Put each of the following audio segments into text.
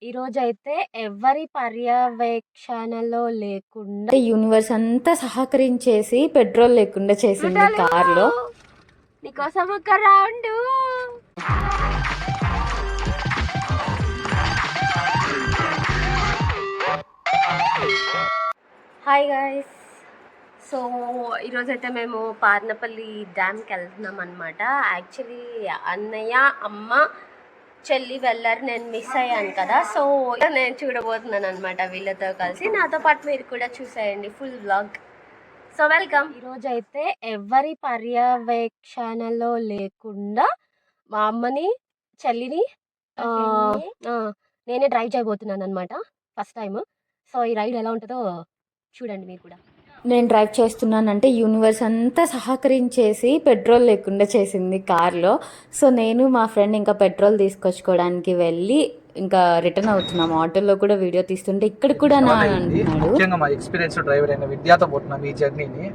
ఈ రోజైతే ఎవరి పర్యవేక్షణలో లేకుండా యూనివర్స్ అంతా సహకరించేసి పెట్రోల్ లేకుండా చేసింది కార్లో నీకోసం ఒక రౌండ్. హాయ్ గాయస్ సో ఈరోజైతే మేము పార్నపల్లి డ్యామ్కి వెళ్తున్నాం అనమాట యాక్చువల్లీ అన్నయ్య అమ్మ చెల్లి వెళ్ళారు నేను మిస్ అయ్యాను కదా. సో నేను చూడబోతున్నాను అనమాట వీళ్ళతో కలిసి. నాతో పాటు మీరు కూడా చూసేయండి ఫుల్ వ్లాగ్ సో వెల్కమ్ ఈరోజు అయితే ఎవరి పర్యవేక్షణలో లేకుండా మా అమ్మని చెల్లిని నేనే డ్రైవ్ చేయబోతున్నాను అనమాట ఫస్ట్ టైం సో ఈ రైడ్ ఎలా ఉంటుందో చూడండి మీరు కూడా. నేను డ్రైవ్ చేస్తున్నానంటే యూనివర్స్ అంతా సహకరించేసి పెట్రోల్ లేకుండా చేసింది కార్లో. సో నేను మా ఫ్రెండ్ ఇంకా పెట్రోల్ తీసుకొచ్చుకోవడానికి వెళ్ళి ఇంకా రిటర్న్ అవుతున్నాం. ఆటోలో కూడా వీడియో తీస్తుంటే ఇక్కడ కూడా నా. అంటున్నాడు. ముఖ్యంగా మా ఎక్స్పీరియన్స్ డ్రైవర్ అయిన విద్యాతో పోతున్నాం ఈ జర్నీని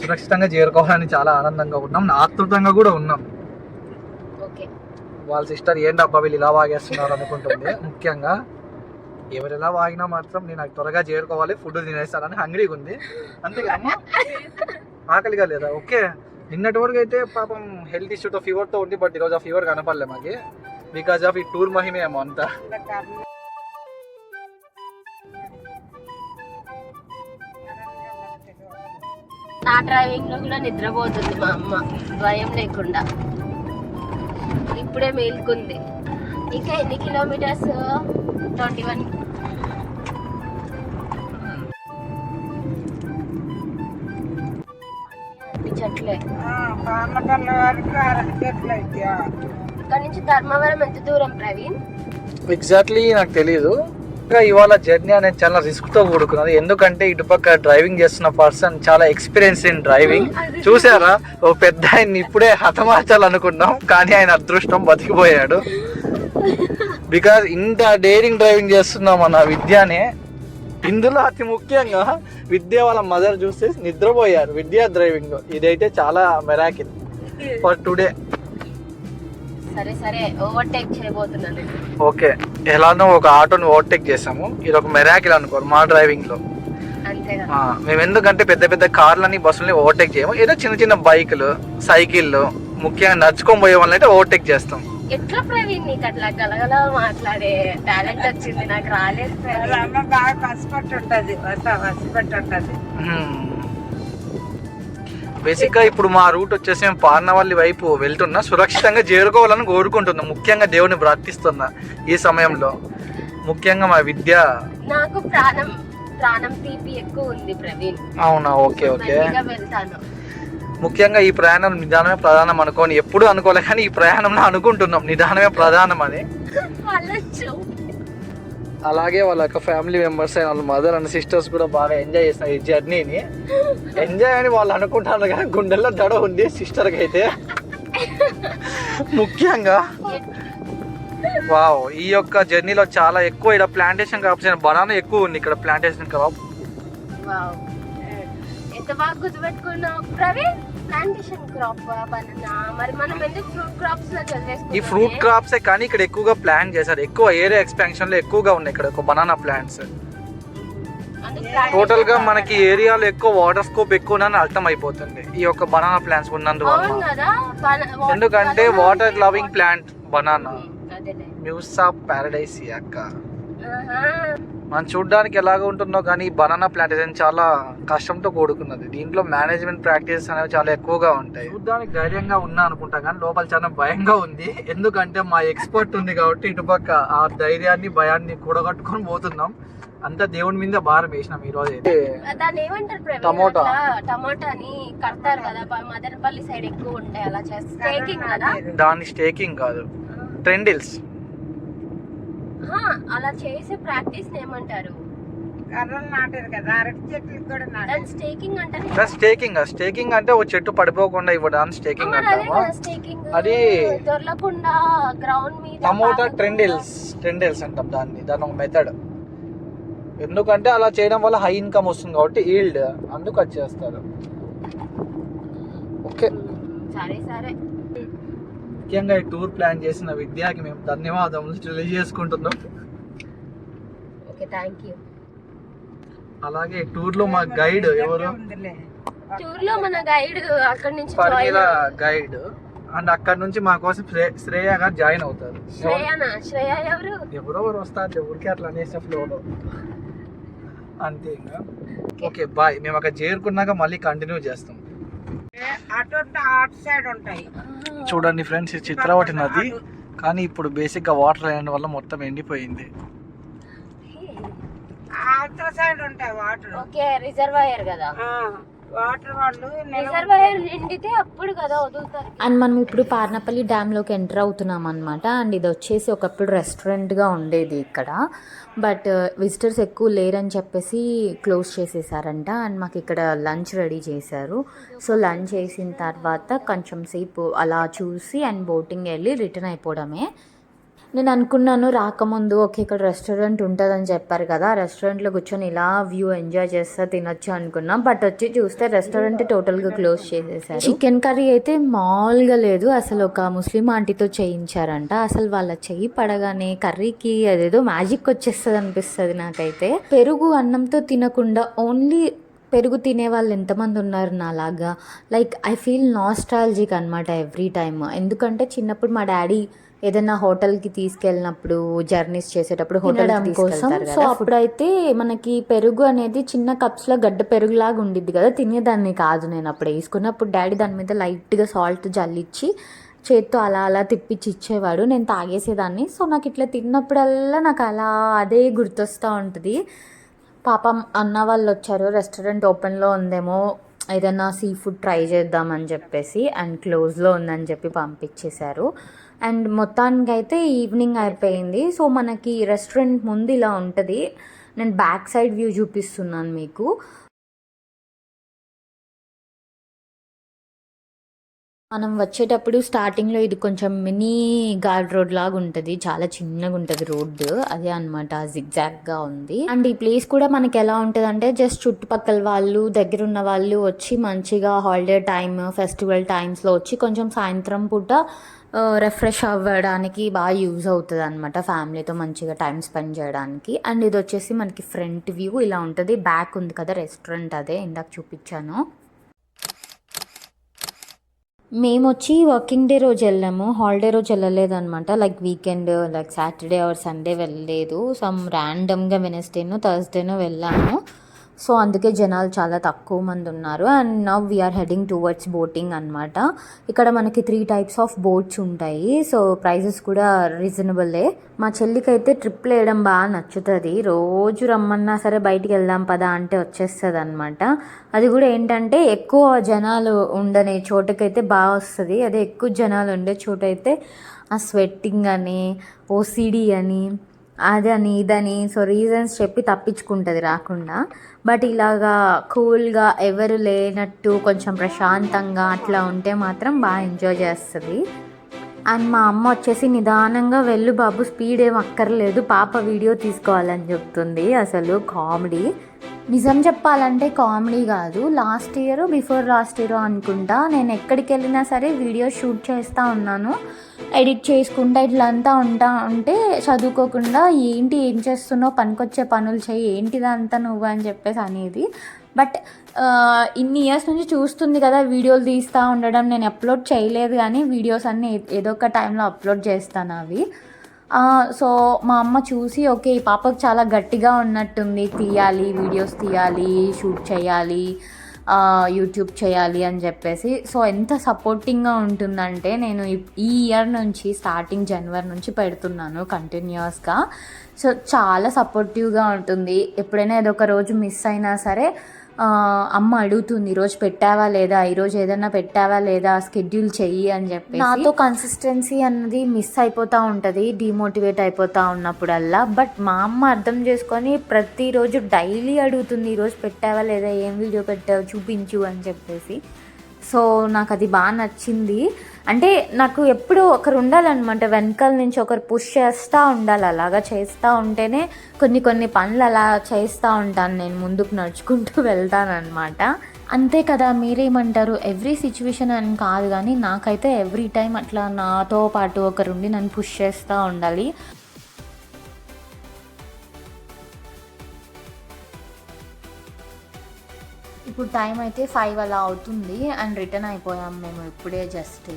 సురక్షితంగా చేరుకోవాలని చాలా ఆనందంగా ఉన్నాం. ఆతృతంగా కూడా ఉన్నాం. ఓకే. వాళ్ళ సిస్టర్ ఏంటి అబ్బా వీళ్ళు ఇలా వాగేస్తున్నారు అనుకుంటుంది. ముఖ్యంగా ఎవరు ఎలా వాగినా మాత్రం నేను నాకు త్వరగా చేరుకోవాలి ఫుడ్ తినేస్తానని హంగ్రీగా ఉంది. అంతేకమ్మా ఆకలిగా లేదా? ఓకే. నిన్నటి వరకు అయితే పాపం హెల్త్ ఇష్యూతో ఫీవర్తో ఉంది బట్ ఈరోజు ఆ ఫీవర్ కనపడలే మాకి. బికాజ్ ఆఫ్ ఈ టూర్ మహిమే ఏమో అంతా. నా డ్రైవింగ్లో కూడా నిద్రపోతుంది మా అమ్మ. భయం లేకుండా. ఇప్పుడే మేల్కుంది. ఇంకా ఎన్ని కిలోమీటర్స్ ట్వంటీ వన్ చెట్లే పార్లపల్లి వరకు అరటి చెట్లు అయితే. ఇక్కడ నుంచి ధర్మవరం ఎంత దూరం ప్రవీణ్? ఎగ్జాక్ట్లీ నాకు తెలియదు ఇంకా ఇవాళ జర్నీ అనేది చాలా రిస్క్తో కూడుకున్నది. ఎందుకంటే ఇటుపక్క డ్రైవింగ్ చేస్తున్న పర్సన్ చాలా ఎక్స్పీరియన్స్ ఇన్ డ్రైవింగ్ చూసారా? ఓ పెద్ద ఆయన ఇప్పుడే హతమార్చాలనుకున్నాం. కానీ ఆయన అదృష్టం బతికిపోయాడు. బికాజ్ ఇంత డేరింగ్ డ్రైవింగ్ చేస్తున్నాం మన విద్యానే. ఇందులో అతి ముఖ్యంగా విద్య వాళ్ళ మదర్ చూస్తే నిద్రపోయారు విద్యా డ్రైవింగ్ ఇదైతే చాలా మెరాకిల్ ఫర్ టుడే సరే సరే ఓవర్టేక్ చేయబోతున్నాను. ఓకే ఎలానో ఒక ఆటోని ఓవర్టేక్ చేసాము ఇది ఒక మెరాకిల్ అనుకోరు మా డ్రైవింగ్లో. మేము ఎందుకంటే పెద్ద పెద్ద కార్లని బస్సులని ఓవర్టేక్ చేయము. ఏదో చిన్న చిన్న బైకులు సైకిళ్ళు ముఖ్యంగా నడుచుకొని పోయే వాళ్ళని అయితే ఓవర్టేక్ చేస్తాం. ఎట్లా ప్రవీణ్ నీకు అట్లా గలగల మాట్లాడే టాలెంట్ వచ్చింది? నాకు రాలేదు అమ్మ బాగా పసిపట్టు ఉంటది ఉంటది బేసిక్గా ఇప్పుడు మా రూట్ వచ్చేసి మేము పార్నవల్లి వైపు వెళ్తున్నా సురక్షితంగా చేరుకోవాలని కోరుకుంటున్నా. ముఖ్యంగా దేవుని ప్రార్థిస్తున్నా ఈ సమయంలో. ముఖ్యంగా మా విద్య. నాకు ప్రాణం ప్రాణం తీపి ఎక్కువ ఉంది ప్రవీణ్. అవునా? Okay okay. వెళ్తాను. ముఖ్యంగా ఈ ప్రయాణం నిదానమే ప్రధానం అనుకోని ఎప్పుడు అనుకోలే కానీ ఈ ప్రయాణంలో అనుకుంటున్నాం నిదానమే ప్రధానం అని. అలాగే వాళ్ళ యొక్క ఫ్యామిలీ మెంబర్స్ అయిన వాళ్ళ మదర్ అండ్ సిస్టర్స్ కూడా బాగా ఎంజాయ్ చేస్తున్నారు ఈ జర్నీని. ఎంజాయ్ అని వాళ్ళు అనుకుంటారు కానీ గుండెల్లో దడ ఉంది సిస్టర్కి అయితే. ముఖ్యంగా వావ్ ఈ యొక్క జర్నీలో చాలా ఎక్కువ ఇక్కడ ప్లాంటేషన్ క్రాప్స్ బనానా ఎక్కువ ఉంది ఇక్కడ ప్లాంటేషన్ క్రాప్ ఎంత బాగా గుర్తుపెట్టుకున్నావు. Praveen plantation crop banana? మరి మనం ఎందుకు ఫ్రూట్ క్రాప్స్లో చదివేసుకున్నాం ఈ ఫ్రూట్ క్రాప్సే కానీ ఇక్కడ ఎక్కువగా ప్లాంట్ చేశారు. ఎక్కువ ఏరియా ఎక్స్పాన్షన్లో ఎక్కువగా ఉన్నాయి ఇక్కడ ఒక బనానా ప్లాంట్స్ టోటల్గా మనకి ఏరియాలో ఎక్కువ వాటర్ స్కోప్ ఎక్కువ అర్థం అయిపోతుంది. ఈ యొక్క బనానా ప్లాంట్స్ ఉన్నందువల్ల. ఎందుకంటే water loving plant banana. Muse of paradise అక్క. మనం చూడడానికి ఎలాగ ఉంటుందో కానీ బనానా ప్లాంటేషన్ చాలా కష్టంతో కూడుకున్నది. దీంట్లో మేనేజ్మెంట్ ప్రాక్టీస్ అనేవి చాలా ఎక్కువగా ఉంటాయి. చూడడానికి ధైర్యంగా ఉన్నా అనుకుంటా కానీ లోపల చాలా భయంగా ఉంది. ఎందుకంటే మా ఎక్స్పర్ట్ ఉంది కాబట్టి ఇటుపక్క ఆ ధైర్యాన్ని భయాన్ని కూడగట్టుకొని పోతున్నాం. అంతా దేవుని మీద భారం వేసినాం ఈ రోజు అయితే. దాన్ని ఏమంటారు టమోటా. టమోటాని కడతారు కదా మదనపల్లి సైడ్ ఎక్కువ ఉంటాయి అలా చేస్తారు స్టేకింగ్ కదా? దాన్ని స్టేకింగ్ కాదు. ట్రెండిల్స్. అలా చేసే ప్రాక్టీస్ ఏమంటారు కర్రలు నాటారు కదా అరటి చెట్లు కూడా నాటారు దాని స్టేకింగ్ అంటే స్టేకింగ్ స్టేకింగ్ అంటే ఒక చెట్టు పడిపోకుండా ఇవ్వడానికి స్టేకింగ్ అంటామా అది దొరలకుండా గ్రౌండ్ మీద టమోటా ట్రెండిల్స్ ట్రెండిల్స్ అంటాం దాన్ని దాని ఒక మెథడ్ ఎందుకంటే అలా చేయడం వల్ల హై ఇన్కమ్ వస్తుంది కాబట్టి ఈల్డ్ అందుకు అది చేస్తారు. ఓకే. సరే సరే. ముఖ్యంగా ఈ టూర్ ప్లాన్ చేసిన విద్యాకి మేము ధన్యవాదములు తెలియజేసుకుంటున్నాం. Okay thank you. అలాగే టూర్లో మా గైడ్ ఎవరు? టూర్లో మన గైడ్ అక్కడ నుంచి పర్మిల గైడ్. అండ్ అక్కడ నుంచి మా కోసం శ్రే- శ్రేయ గారు జాయిన్ అవుతారు. శ్రేయానా? శ్రేయ ఎవరు? ఎవరో ఒకరు వస్తారు? ఊరికే అట్లా అనేసిన ఫ్లోలో అంతే ఇంకా. ఓకే. బాయ్. మేము అక్కడ చేరుకున్నాక మళ్ళీ కంటిన్యూ చేస్తాం. చూడండి ఫ్రెండ్స్ ఇది చిత్రవటి నది కానీ ఇప్పుడు బేసిక్గా వాటర్ అయిన వల్ల మొత్తం ఎండిపోయింది. సైడ్ ఉంటాయి వాటర్. ఓకే రిజర్వాయర్ కదా? వాటర్ వాళ్ళు నిలవ- రిజర్వాయర్ నిండితే అప్పుడు కదా వదులుతారు. అండ్ మనం ఇప్పుడు పార్నపల్లి డ్యామ్లోకి ఎంటర్ అవుతున్నాం అనమాట అండ్ ఇది వచ్చేసి ఒకప్పుడు రెస్టారెంట్గా ఉండేది ఇక్కడ. బట్ విజిటర్స్ ఎక్కువ లేరని చెప్పేసి క్లోజ్ చేసేసారంట. అండ్ మాకు ఇక్కడ లంచ్ రెడీ చేశారు. సో లంచ్ చేసిన తర్వాత కొంచెం సేపు అలా చూసి అండ్ బోటింగ్ వెళ్ళి రిటర్న్ అయిపోవడమే. నేను అనుకున్నాను రాకముందు ఓకే ఇక్కడ రెస్టారెంట్ ఉంటుందని చెప్పారు కదా రెస్టారెంట్లో కూర్చొని ఇలా వ్యూ ఎంజాయ్ చేస్తా తినొచ్చు అనుకున్నా. బట్ వచ్చి చూస్తే రెస్టారెంట్ టోటల్గా క్లోజ్ చేసేసారు. చికెన్ కర్రీ అయితే మామూలుగా లేదు. అసలు ఒక ముస్లిం ఆంటీతో చేయించారంట. అసలు వాళ్ళ చెయ్యి పడగానే కర్రీకి అదేదో మ్యాజిక్ వచ్చేస్తుంది అనిపిస్తుంది నాకైతే. పెరుగు అన్నంతో తినకుండా ఓన్లీ పెరుగు తినే వాళ్ళు ఎంతమంది ఉన్నారు నాలాగా? లైక్ ఐ ఫీల్ నాస్టాలజిక్ అనమాట ఎవ్రీ టైమ్. ఎందుకంటే చిన్నప్పుడు మా డాడీ ఏదైనా హోటల్కి తీసుకెళ్ళినప్పుడు జర్నీస్ చేసేటప్పుడు హోటల్ కోసం. సో అప్పుడైతే మనకి పెరుగు అనేది చిన్న కప్స్లో గడ్డ పెరుగులాగా ఉండిద్ది కదా. తినేదాన్ని కాదు నేను అప్పుడు. వేసుకున్నప్పుడు డాడీ దాని మీద లైట్గా సాల్ట్ జల్లిచ్చి చేత్తో అలా అలా తిప్పించి ఇచ్చేవాడు. నేను తాగేసేదాన్ని. సో నాకు ఇట్లా తిన్నప్పుడల్లా నాకు అలా అదే గుర్తొస్తూ ఉంటుంది. పాపం అన్న వాళ్ళు వచ్చారు రెస్టారెంట్ ఓపెన్లో ఉందేమో ఏదైనా సీ ఫుడ్ ట్రై చేద్దామని చెప్పేసి అండ్ క్లోజ్లో ఉందని చెప్పి పంపించేశారు అండ్ మొత్తానికి అయితే ఈవినింగ్ అయిపోయింది. సో మనకి రెస్టారెంట్ ముందు ఇలా ఉంటుంది. నేను బ్యాక్ సైడ్ వ్యూ చూపిస్తున్నాను మీకు. మనం వచ్చేటప్పుడు స్టార్టింగ్లో ఇది కొంచెం మినీ గార్డ్ రోడ్ లాగా ఉంటుంది. చాలా చిన్నగా ఉంటుంది రోడ్డు. అదే అనమాట జిగ్జాగ్గా ఉంది. అండ్ ఈ ప్లేస్ కూడా మనకి ఎలా ఉంటుంది అంటే జస్ట్ చుట్టుపక్కల వాళ్ళు దగ్గర ఉన్న వాళ్ళు వచ్చి మంచిగా హాలిడే టైమ్ ఫెస్టివల్ టైమ్స్లో వచ్చి కొంచెం సాయంత్రం పూట రిఫ్రెష్ అవ్వడానికి బాగా యూజ్ అవుతుంది అనమాట ఫ్యామిలీతో మంచిగా టైం స్పెండ్ చేయడానికి. అండ్ ఇది వచ్చేసి మనకి ఫ్రంట్ వ్యూ ఇలా ఉంటుంది. బ్యాక్ ఉంది కదా రెస్టారెంట్ అదే ఇందాక చూపించాను. మేము వచ్చి వర్కింగ్ డే రోజు వెళ్ళాము. హాలిడే రోజు వెళ్ళలేదు అనమాట like weekend like Saturday or Sunday వెళ్ళలేదు సమ్ ర్యాండమ్గా వెనస్డేనో థర్స్డేనో వెళ్ళాము. సో అందుకే జనాలు చాలా తక్కువ మంది ఉన్నారు. And now we're heading towards boating అనమాట ఇక్కడ మనకి త్రీ టైప్స్ ఆఫ్ బోట్స్ ఉంటాయి. సో ప్రైజెస్ కూడా రీజనబులే మా చెల్లికైతే ట్రిప్ వేయడం బాగా నచ్చుతుంది. రోజు రమ్మన్నా సరే బయటికి వెళ్దాం పదా అంటే వచ్చేస్తుంది అనమాట అది కూడా ఏంటంటే ఎక్కువ జనాలు ఉండని చోటకైతే బాగా వస్తుంది. అదే ఎక్కువ జనాలు ఉండే చోట అయితే ఆ స్వెట్టింగ్ అని ఓసిడి అని అదని ఇదని సో రీజన్స్ చెప్పి తప్పించుకుంటుంది రాకుండా. బట్ ఇలాగా కూల్గా ఎవరు లేనట్టు కొంచెం ప్రశాంతంగా అట్లా ఉంటే మాత్రం బాగా ఎంజాయ్ చేస్తుంది. అండ్ మా అమ్మ వచ్చేసి నిదానంగా వెళ్ళు బాబు స్పీడ్ ఏం అక్కర్లేదు పాప వీడియో తీసుకోవాలని చెప్తుంది అసలు కామెడీ నిజం చెప్పాలంటే కామెడీ కాదు. Last year before last year అనుకుంటా నేను ఎక్కడికి వెళ్ళినా సరే వీడియో షూట్ చేస్తూ ఉన్నాను. ఎడిట్ చేసుకుంటా ఇట్లా అంతా ఉంటా ఉంటే చదువుకోకుండా ఏంటి ఏం చేస్తున్నావు పనికొచ్చే పనులు చేయి ఏంటిదంతా నువ్వు అని చెప్పేసి అనేది. బట్ ఇన్ని ఇయర్స్ నుంచి చూస్తుంది కదా వీడియోలు తీస్తూ ఉండడం నేను అప్లోడ్ చేయలేదు కానీ వీడియోస్ అన్నీ ఏదో ఒక టైంలో అప్లోడ్ చేస్తాను అవి. సో మా అమ్మ చూసి ఓకే ఈ పాపకు చాలా గట్టిగా ఉన్నట్టుంది. తీయాలి వీడియోస్ తీయాలి షూట్ చేయాలి యూట్యూబ్ చేయాలి అని చెప్పేసి. సో ఎంత సపోర్టింగ్గా ఉంటుందంటే నేను ఈ- ఇయర్ నుంచి స్టార్టింగ్ జనవరి నుంచి పెడుతున్నాను కంటిన్యూస్గా సో చాలా సపోర్టివ్గా ఉంటుంది. ఎప్పుడైనా ఏదో ఒక రోజు మిస్ అయినా సరే అమ్మ అడుగుతుంది ఈరోజు పెట్టావా లేదా? ఈరోజు ఏదైనా పెట్టావా లేదా? స్కెడ్యూల్ చెయ్యి అని చెప్పి నాతో కన్సిస్టెన్సీ అన్నది మిస్ అయిపోతూ ఉంటుంది డిమోటివేట్ అయిపోతూ ఉన్నప్పుడల్లా. బట్ మా అమ్మ అర్థం చేసుకొని ప్రతిరోజు డైలీ అడుగుతుంది ఈరోజు పెట్టావా లేదా? ఏం వీడియో పెట్టావు? చూపించు అని చెప్పేసి. సో నాకు అది బాగా నచ్చింది. అంటే నాకు ఎప్పుడు ఒకరు ఉండాలన్నమాట. వెనకాల నుంచి ఒకరు పుష్ చేస్తూ ఉండాలి. అలాగా చేస్తూ ఉంటేనే కొన్ని కొన్ని పనులు అలా చేస్తూ ఉంటాను. నేను ముందుకు నడుచుకుంటూ వెళ్తానమాట అంతే కదా మీరేమంటారు? ఎవ్రీ సిచ్యువేషన్ అని కాదు కానీ నాకైతే ఎవ్రీ టైం అట్లా నాతో పాటు ఒకరుండి నన్ను పుష్ చేస్తూ ఉండాలి. ఇప్పుడు టైం అయితే ఫైవ్ అలా అవుతుంది అండ్ రిటర్న్ అయిపోయాం మేము ఇప్పుడే జస్ట్.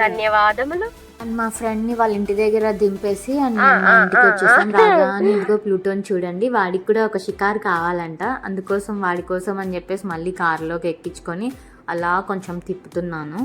ధన్యవాదములు. అండ్ మా ఫ్రెండ్ని వాళ్ళ ఇంటి దగ్గర దింపేసి అండ్ ఇంటికి వచ్చేసాం. రాగానే ఇదిగో ప్లూటోన్ చూడండి. వాడికి కూడా ఒక షికార్ కావాలంట. అందుకోసం వాడి కోసం అని చెప్పేసి మళ్ళీ కారులోకి ఎక్కించుకొని అలా కొంచెం తిప్పుతున్నాను.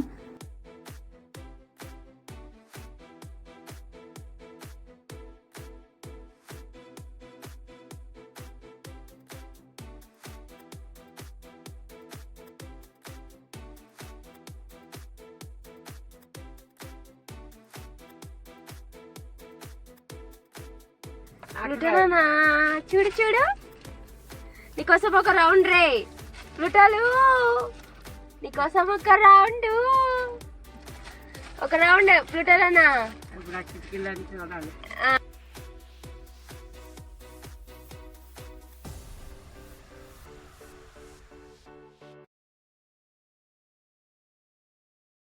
ప్లుటోనా చూడు చూడు. నీకోసం ఒక రౌండ్ రే. ప్లుటాలు నీకోసం ఒక రౌండ్. ఒక రౌండ్ ప్లుటోనా